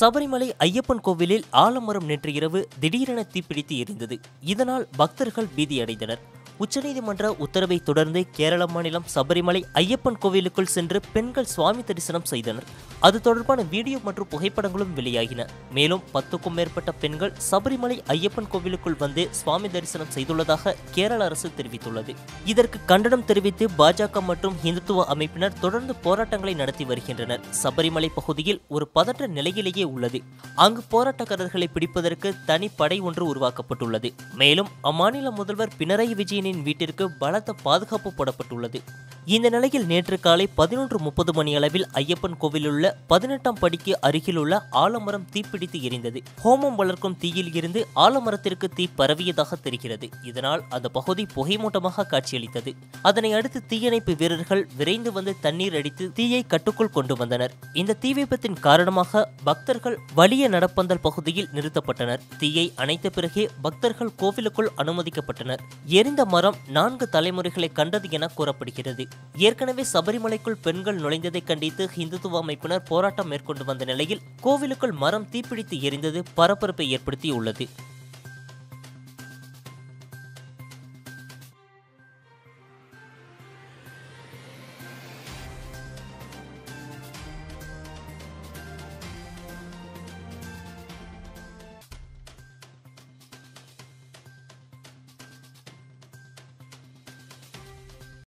சபரிமலை ஐயப்பன் கோவிலில் ஆலமரம் நேற்று இரவு திடீரென தீப்பிடித்து எரிந்தது. இதனால் பக்தர்கள் பீதியடைந்தனர். உச்சநீதிமன்ற உத்தரவை தொடர்ந்து கேரள மாநிலம் சபரிமலை ஐயப்பன் கோவிலுக்குள் சென்று பெண்கள் சுவாமி தரிசனம் செய்தனர். அது தொடர்பான வீடியோ மற்றும் புகைப்படங்களும் வெளியாகின. மேலும் பத்துக்கும் மேற்பட்ட பெண்கள் சபரிமலை ஐயப்பன் கோவிலுக்குள் வந்து சுவாமி தரிசனம் செய்துள்ளதாக கேரள அரசு தெரிவித்துள்ளது. இதற்கு கண்டனம் தெரிவித்து பாஜக மற்றும் இந்துத்துவ அமைப்பினர் தொடர்ந்து போராட்டங்களை நடத்தி வருகின்றனர். சபரிமலை பகுதியில் ஒரு பதற்ற நிலையிலேயே உள்ளது. அங்கு போராட்டக்காரர்களை பிடிப்பதற்கு தனி படை ஒன்று உருவாக்கப்பட்டுள்ளது. மேலும் அம்மாநில முதல்வர் பினராயி விஜயனின் வீட்டிற்கு பலத்த பாதுகாப்பு போடப்பட்டுள்ளது. இந்த நிலையில் நேற்று காலை பதினொன்று முப்பது மணி அளவில் ஐயப்பன் கோவிலில் உள்ள பதினெட்டாம் படிக்கு அருகிலுள்ள ஆலமரம் தீப்பிடித்து எரிந்தது. ஹோமம் வளர்க்கும் தீயில் இருந்து ஆலமரத்திற்கு தீ பரவியதாக தெரிகிறது. இதனால் அந்த பகுதி புகைமூட்டமாக காட்சியளித்தது. அதனை அடுத்து தீயணைப்பு வீரர்கள் விரைந்து வந்து தண்ணீர் அடித்து தீயை கட்டுக்குள் கொண்டு வந்தனர். இந்த தீ விபத்தின் காரணமாக பக்தர்கள் வலிய நடப்பந்தல் பகுதியில் நிறுத்தப்பட்டனர். தீயை அணைத்த பிறகே பக்தர்கள் கோவிலுக்குள் அனுமதிக்கப்பட்டனர். எரிந்த மரம் நான்கு தலைமுறைகளை கண்டது என கூறப்படுகிறது. ஏற்கனவே சபரிமலைக்குள் பெண்கள் நுழைந்ததை கண்டித்து இந்துத்துவ அமைப்பினர் போராட்டம் மேற்கொண்டு வந்த நிலையில் கோவிலுக்குள் மரம் தீப்பிடித்து எரிந்தது பரபரப்பை ஏற்படுத்தியுள்ளது.